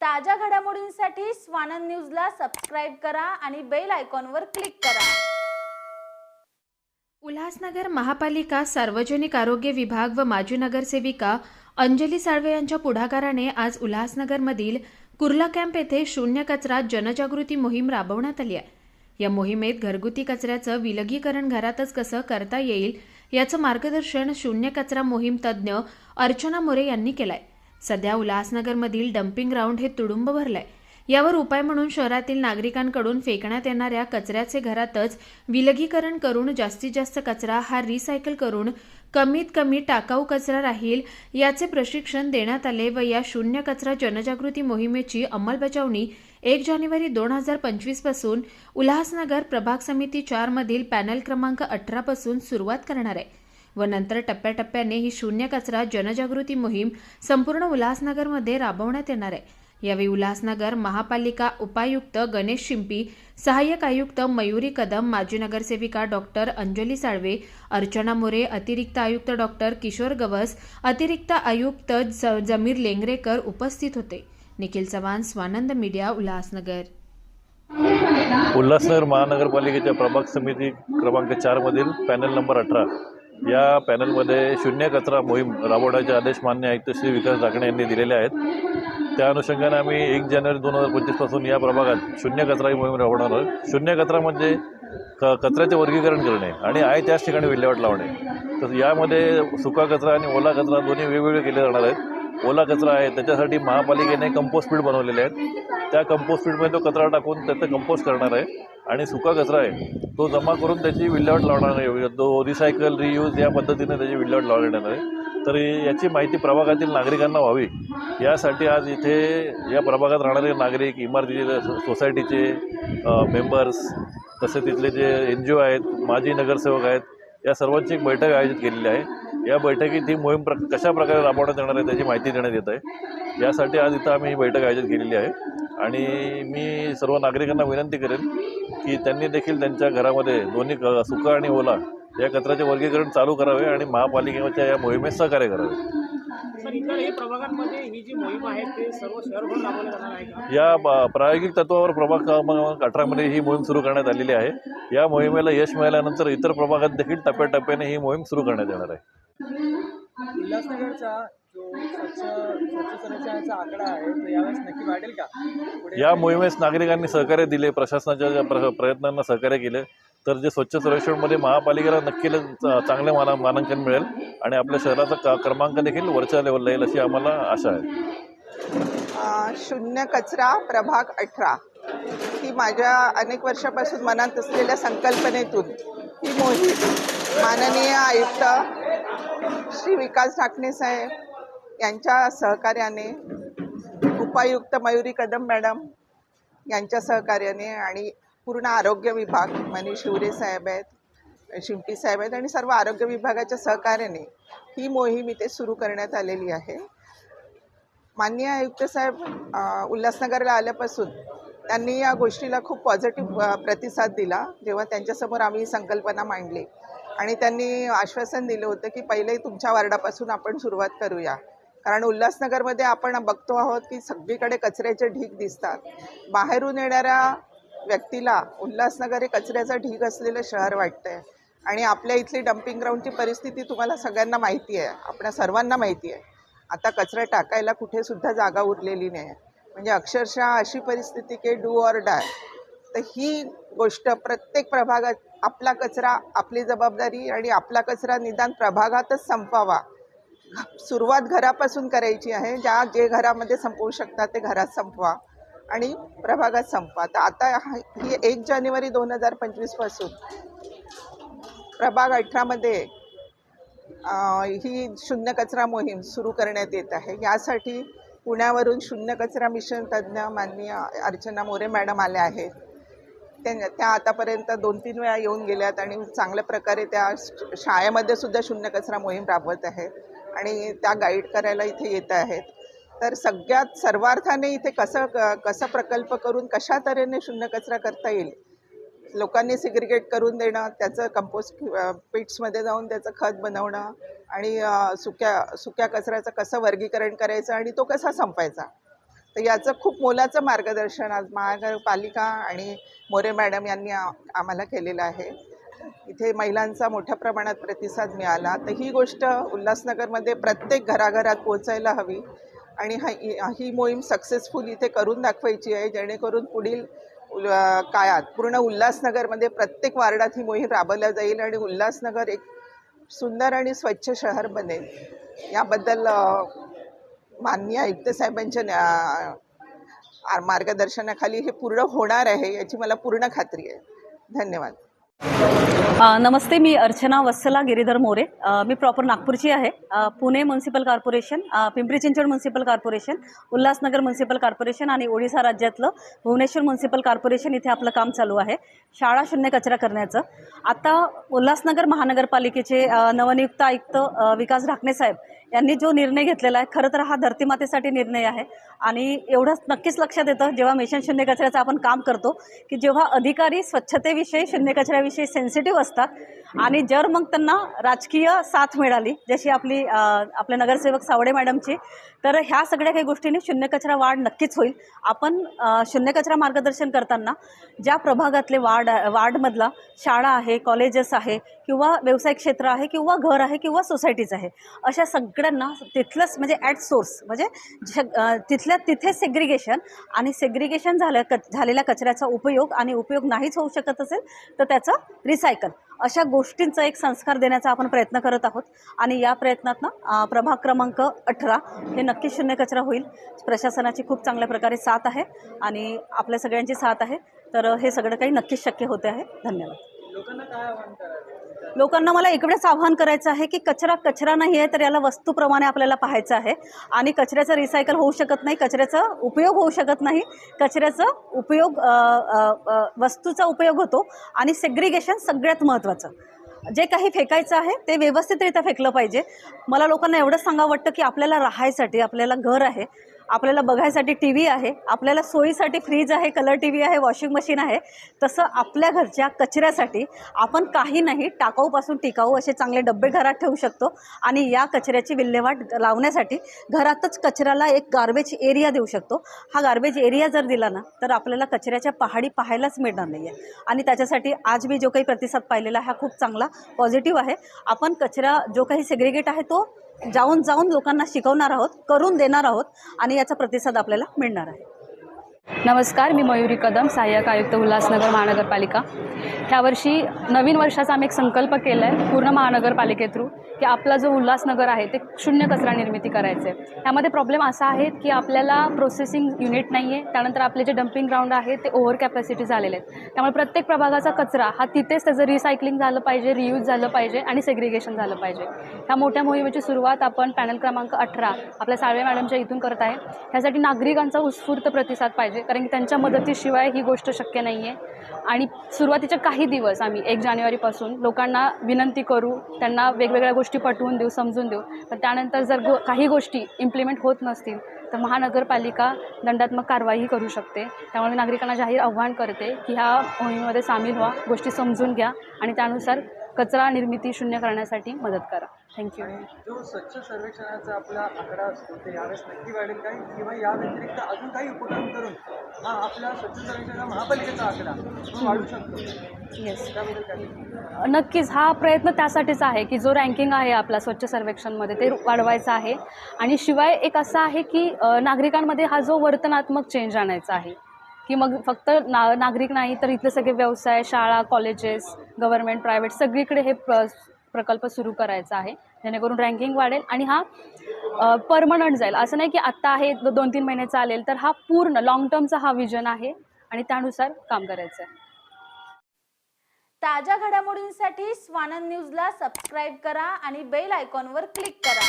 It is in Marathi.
ताज्या घडामोडींसाठी स्वानंद न्यूजला सबस्क्राईब करा आणि बेल आयकॉनवर क्लिक करा. उल्हासनगर महापालिका सार्वजनिक आरोग्य विभाग व माजी नगरसेविका अंजली साळवे यांच्या पुढाकाराने आज उल्हासनगरमधील कुर्ला कॅम्प येथे शून्य कचरा जनजागृती मोहीम राबवण्यात आली आहे. या मोहिमेत घरगुती कचऱ्याचं विलगीकरण घरातच कसं करता येईल याचं मार्गदर्शन शून्य कचरा मोहीम तज्ज्ञ अर्चना मोरे यांनी केलंय. सध्या उल्हासनगरमधील डम्पिंग ग्राउंड हे तुडुंब भरलंय. यावर उपाय म्हणून शहरातील नागरिकांकडून फेकण्यात येणाऱ्या कचऱ्याचे घरातच विलगीकरण करून जास्तीत जास्त कचरा हा रिसायकल करून कमीत कमी टाकाऊ कचरा राहील याचे प्रशिक्षण देण्यात आले व या शून्य कचरा जनजागृती मोहिमेची अंमलबजावणी एक जानेवारी दोन हजार पंचवीसपासून उल्हासनगर प्रभाग समिती चारमधील पॅनल क्रमांक अठरापासून सुरुवात करणार आहे. व नंतर टप्प्याटप्प्याने ही शून्य कचरा जनजागृती मोहीम संपूर्ण उल्हासनगरमध्ये राबवण्यात येणार आहे. यावेळी उल्हासनगर महापालिका उपायुक्त गणेश शिंपी सहाय्यक आयुक्त मयुरी कदम माजी नगरसेविका डॉक्टर अंजली साळवे अर्चना मोरे अतिरिक्त आयुक्त डॉक्टर किशोर गवस अतिरिक्त आयुक्त जमीर लेंगरेकर उपस्थित होते. निखिल चव्हाण स्वानंद मीडिया उल्हासनगर. उल्हासनगर महानगरपालिकेच्या प्रभाग समिती क्रमांक चारमधील पॅनल नंबर अठरा. या पॅनलमध्ये शून्य कचरा मोहीम राबवण्याचे आदेश मान्य आयुक्त श्री विकास ढाकणे यांनी दिलेले आहेत. त्या अनुषंगाने आम्ही एक जानेवारी दोन हजार पंचवीसपासून या प्रभागात शून्य कचरा ही मोहीम राबवणार आहोत. शून्य कचरा म्हणजे क कचऱ्याचे वर्गीकरण करणे आणि आहे त्याच ठिकाणी विल्हेवाट लावणे. तर यामध्ये सुका कचरा आणि ओला कचरा दोन्ही वेगवेगळे केले जाणार आहेत. ओला कचरा आहे त्याच्यासाठी महापालिकेने कंपोस्ट पीठ बनवलेले आहेत. त्या कंपोस्ट पीठमध्ये तो कचरा टाकून त्याचं कंपोस्ट करणार आहे. आणि सुका कचरा आहे. तो जमा करून त्याची विल्हेवाट लावणार आहे. तो रिसायकल रियूज या पद्धतीने त्याची विल्हेवाट लावण्यात येणार आहे. तर याची माहिती प्रभागातील नागरिकांना व्हावी. यासाठी आज इथे या प्रभागात राहणारे नागरिक इमारतीचे सोसायटीचे मेंबर्स तसे तिथले जे एन जी ओ आहेत माजी नगरसेवक आहेत या सर्वांची एक बैठक आयोजित केलेली आहे. या बैठकीत ही मोहीम प्र कशा प्रकारे राबवण्यात येणार आहे त्याची माहिती देण्यात येत आहे. यासाठी आज इथं आम्ही ही बैठक आयोजित केलेली आहे. आणि मी सर्व नागरिकांना विनंती करेन की त्यांनी देखील त्यांच्या घरामध्ये दोन्ही क सुका आणि ओला या कचऱ्याचे वर्गीकरण चालू करावे आणि महापालिकेच्या या मोहिमेत सहकार्य करावे. या प्रायोगिक तत्वावर प्रभाग क्रमांक अठरामध्ये ही मोहीम सुरू करण्यात आलेली आहे. या मोहिमेला यश मिळाल्यानंतर इतर प्रभागात देखील टप्प्याटप्प्याने ही मोहीम सुरू करण्यात येणार आहे. उल्हासनगरचा जो स्वच्छ स्वच्छ सर्वेक्षणाचा आकडा आहे तो यावेळेस नक्की वाढेल का? पुढे या मोहिमेस नागरिकांनी सहकार्य दिले प्रशासनाच्या ज्या प्र प्रयत्नांना सहकार्य केले. तर जे स्वच्छ सर्वेक्षणमध्ये महापालिकेला नक्कीच च- चांगले माना मानांकन मिळेल आणि आपल्या शहराचा क- क्रमांक देखील वरच्या लेवलला येईल अशी आम्हाला आशा आहे. अ, शून्य कचरा प्रभाग अठरा. ही माझ्या अनेक वर्षापासून मनात असलेल्या संकल्पनेतून ही मोहीम माननीय आयुक्त श्री विकास ठाकणे साहेब यांच्या सहकार्याने उपायुक्त मयुरी कदम मॅडम यांच्या सहकार्याने आणि पूर्ण आरोग्य विभाग माने शिवरे साहेब आहेत शिंपी साहेब आहेत आणि सर्व आरोग्य विभागाच्या सहकार्याने ही मोहीम इथे सुरू करण्यात आलेली आहे. माननीय आयुक्त साहेब उल्हासनगरला आल्यापासून त्यांनी या गोष्टीला खूप पॉझिटिव्ह प्रतिसाद दिला. जेव्हा त्यांच्यासमोर आम्ही ही संकल्पना मांडली आणि त्यांनी आश्वासन दिलं होतं की पहिले तुमच्या वार्डापासून आपण सुरुवात करूया. कारण उल्हासनगरमध्ये आपण बघतो आहोत की सगळीकडे कचऱ्याचे ढीग दिसतात. बाहेरून येणाऱ्या व्यक्तीला उल्हासनगर हे कचऱ्याचा ढीग असलेलं शहर वाटतंय. आणि आपल्या इथली डम्पिंग ग्राउंडची परिस्थिती तुम्हाला सगळ्यांना माहिती आहे. आपल्या सर्वांना माहिती आहे. आता कचरा टाकायला कुठेसुद्धा जागा उरलेली नाही. म्हणजे अक्षरशः अशी परिस्थिती की डू ऑर डाय तर ही गोष्ट प्रत्येक प्रभागात आपला कचरा आपली जबाबदारी आणि आपला कचरा निदान प्रभागातच संपवावा. सुरुवात घरापासून करायची आहे. ज्या जे घरामध्ये संपवू शकतात ते घरात संपवा आणि प्रभागात संपवा. तर आता ही एक जानेवारी दोन हजार पंचवीसपासून प्रभाग अठरामध्ये ही शून्य कचरा मोहीम सुरू करण्यात येत आहे. यासाठी पुण्यावरून शून्य कचरा मिशन तज्ज्ञ माननीय अर्चना मोरे मॅडम आल्या आहेत. त्यांना त्या आतापर्यंत दोन तीन वेळा येऊन गेल्यात आणि चांगल्या प्रकारे त्या श- शाळेमध्ये सुद्धा शून्य कचरा मोहीम राबवत आहेत आणि त्या गाईड करायला इथे येत आहेत. तर सगळ्यात सर्वार्थाने इथे कसं क- कसा प्रकल्प करून कशा तऱ्हेने शून्य कचरा करता येईल? लोकांनी सिग्रिगेट करून देणं त्याचं कंपोस्ट पिट्समध्ये जाऊन त्याचं खत बनवणं आणि सुक्या सुक्या कचऱ्याचं कसं वर्गीकरण करायचं आणि तो कसा संपायचा? तर याचं खूप मोलाचं मार्गदर्शन आज महानगरपालिका आणि मोरे मॅडम यांनी आम्हाला केलेलं आहे. इथे महिलांचा मोठ्या प्रमाणात प्रतिसाद मिळाला. तर ही गोष्ट उल्हासनगरमध्ये प्रत्येक घराघरात पोहोचायला हवी आणि हा ही- ही मोहीम सक्सेसफुल इथे करून दाखवायची आहे जेणेकरून पुढील उल- काळात पूर्ण उल्हासनगरमध्ये प्रत्येक वार्डात ही मोहीम राबवल्या जाईल आणि उल्हासनगर एक सुंदर आणि स्वच्छ शहर बनेल. याबद्दल माननीय आयुक्त साहेबांच्या न्या- मार्गदर्शनाखाली हे पूर्ण होणार आहे याची मला पूर्ण खात्री आहे. धन्यवाद. नमस्ते मी अर्चना वत्सला गिरीधर मोरे. मी प्रॉपर नागपूरची आहे. Pune municipal corporation Pimpri Chinchwad municipal corporation Ulhasnagar municipal corporation आणि ओडिसा राज्यातलं भुवनेश्वर म्युन्सिपल कॉर्पोरेशन इथे आपलं काम चालू आहे. शाळा शून्य कचरा करण्याचं. आता उल्हासनगर महानगरपालिकेचे नवनियुक्त आयुक्त विकास ढाकणे साहेब यांनी जो निर्णय घेतलेला आहे खरं तर हा धरतीमातेसाठी निर्णय आहे. आणि एवढंच नक्कीच लक्षात येतं जेव्हा मिशन शून्य कचऱ्याचं आपण काम करतो की जेव्हा अधिकारी स्वच्छतेविषयी शून्य कचऱ्याविषयी सेन्सिटिव्ह असतात आणि जर मग त्यांना राजकीय साथ मिळाली जशी आपली आपले नगरसेवक सावडे मॅडमची तर ह्या सगळ्या काही गोष्टींनी शून्य कचरा वाढ नक्कीच होईल. आपण शून्य कचरा मार्गदर्शन करताना ज्या प्रभागातले वार्ड वार्डमधला शाळा आहे कॉलेजेस आहे किंवा व्यवसाय क्षेत्र आहे किंवा घर आहे किंवा सोसायटीज आहे अशा सग सगळ्यांना तिथलंच म्हणजे ॲट सोर्स म्हणजे तिथल्या तिथे सेग्रिगेशन आणि सेग्रिगेशन झालं क झालेल्या कचऱ्याचा उपयोग आणि उपयोग नाहीच होऊ शकत असेल तर त्याचं रिसायकल अशा गोष्टींचा एक संस्कार देण्याचा आपण प्रयत्न करत आहोत आणि या प्रयत्नातनं अ, प्रभाग क्रमांक अठरा हे नक्की शून्य कचरा होईल. प्रशासनाची खूप चांगल्या प्रकारे साथ आहे आणि आपल्या सगळ्यांची साथ आहे. तर हे सगळं काही नक्कीच शक्य होते आहे. धन्यवाद. लोकांना मला एकवेळेच आव्हान करायचं आहे की कचरा कचरा नाही आहे तर याला वस्तूप्रमाणे आपल्याला पाहायचं आहे. आणि कचऱ्याचं रिसायकल होऊ शकत नाही कचऱ्याचा उपयोग होऊ शकत नाही. कचऱ्याचा उपयोग वस्तूचा उपयोग होतो. आणि सेग्रिगेशन सगळ्यात महत्त्वाचं. जे काही फेकायचं आहे ते व्यवस्थितरित्या फेकलं पाहिजे. मला लोकांना एवढंच सांगावं वाटतं की आपल्याला राहायसाठी आपल्याला घर आहे. आपल्याला बघायसाठी टी व्ही आहे आपल्याला सोयीसाठी फ्रीज आहे कलर टी व्ही आहे वॉशिंग मशीन आहे तसं आपल्या घरच्या कचऱ्यासाठी आपण काही नाही टाकाऊपासून टिकाऊ असे चांगले डबे घरात ठेवू शकतो आणि या कचऱ्याची विल्हेवाट लावण्यासाठी घरातच कचऱ्याला एक गार्बेज एरिया देऊ शकतो. हा गार्बेज एरिया जर दिला ना तर आपल्याला कचऱ्याच्या पहाडी पाहायलाच मिळणार नाही आहे आणि त्याच्यासाठी आज मी जो काही प्रतिसाद पाहिलेला हा खूप चांगला पॉझिटिव्ह आहे. आपण कचरा जो काही सेग्रिगेट आहे तो जाऊन जाऊन लोकांना शिकवणार आहोत करून देणार आहोत आणि याचा प्रतिसाद आपल्याला मिळणार आहे. नमस्कार मी मयुरी कदम सहाय्यक आयुक्त उल्हासनगर महानगरपालिका. ह्यावर्षी नवीन वर्षाचा आम्ही एक संकल्प केला आहे पूर्ण महानगरपालिके थ्रू की आपला जो उल्हासनगर आहे ते शून्य कचरा निर्मिती करायचं आहे त्यामध्ये प्रॉब्लेम असा आहे की आपल्याला प्रोसेसिंग युनिट नाही आहे त्यानंतर आपले जे डम्पिंग ग्राउंड आहे ते ओव्हर कॅपॅसिटी झालेले आहेत. त्यामुळे प्रत्येक प्रभागाचा कचरा हा तिथेच त्याचं रिसायकलिंग झालं पाहिजे रियूज झालं पाहिजे आणि सेग्रिगेशन झालं पाहिजे. ह्या मोठ्या मोहिमेची सुरुवात आपण पॅनल क्रमांक अठरा आपल्या साळवे मॅडमच्या इथून करत आहे. ह्यासाठी नागरिकांचा उत्स्फूर्त प्रतिसाद पाहिजे कारण की त्यांच्या मदतीशिवाय ही गोष्ट शक्य नाही आहे आणि सुट्टीचे काही दिवस आम्ही एक जानेवारीपासून लोकांना विनंती करू त्यांना वेगवेगळ्या गोष्टी पटवून देऊ समजून देऊ. पण त्यानंतर जर गो काही गोष्टी इम्प्लिमेंट होत नसतील तर महानगरपालिका दंडात्मक कारवाई करू शकते. त्यामुळे मी नागरिकांना जाहीर आव्हान करते की ह्या मोहिमेमध्ये सामील व्हा गोष्टी समजून घ्या आणि त्यानुसार कचरा निर्मिती शून्य करण्यासाठी मदत करा. थँक्यू जो स्वच्छ सर्वेक्षणाचा आपला आकडा असतो ते यावेळेस नक्की वाढेल. काय किंवा या व्यतिरिक्त अजून काही उपक्रम करून हा आपला स्वच्छ सर्वेक्षणाचा महापालिकेचा आकडा वाढू शकतो. येस त्याबद्दल काय नक्कीच हा प्रयत्न त्यासाठीच आहे की जो रँकिंग आहे आपला स्वच्छ सर्वेक्षणमध्ये ते वाढवायचं आहे. आणि शिवाय एक असं आहे की नागरिकांमध्ये हा जो वर्तनात्मक चेंज आणायचा आहे की मग फक्त ना नागरिक नाही तर इथले सगळे व्यवसाय शाळा कॉलेजेस गव्हर्नमेंट प्रायव्हेट सगळीकडे हे प्र प्रकल्प सुरू करायचा आहे. जेणेकरून रँकिंग वाढेल आणि हा परमनंट जाईल. असं नाही की आत्ता आहे दोन तीन महिने चालेल तर हा पूर्ण लाँग टर्मचा हा विजन आहे आणि त्यानुसार काम करायचं आहे ताज्या घडामोडींसाठी स्वानंद न्यूजला सबस्क्राईब करा आणि बेल आयकॉनवर क्लिक करा.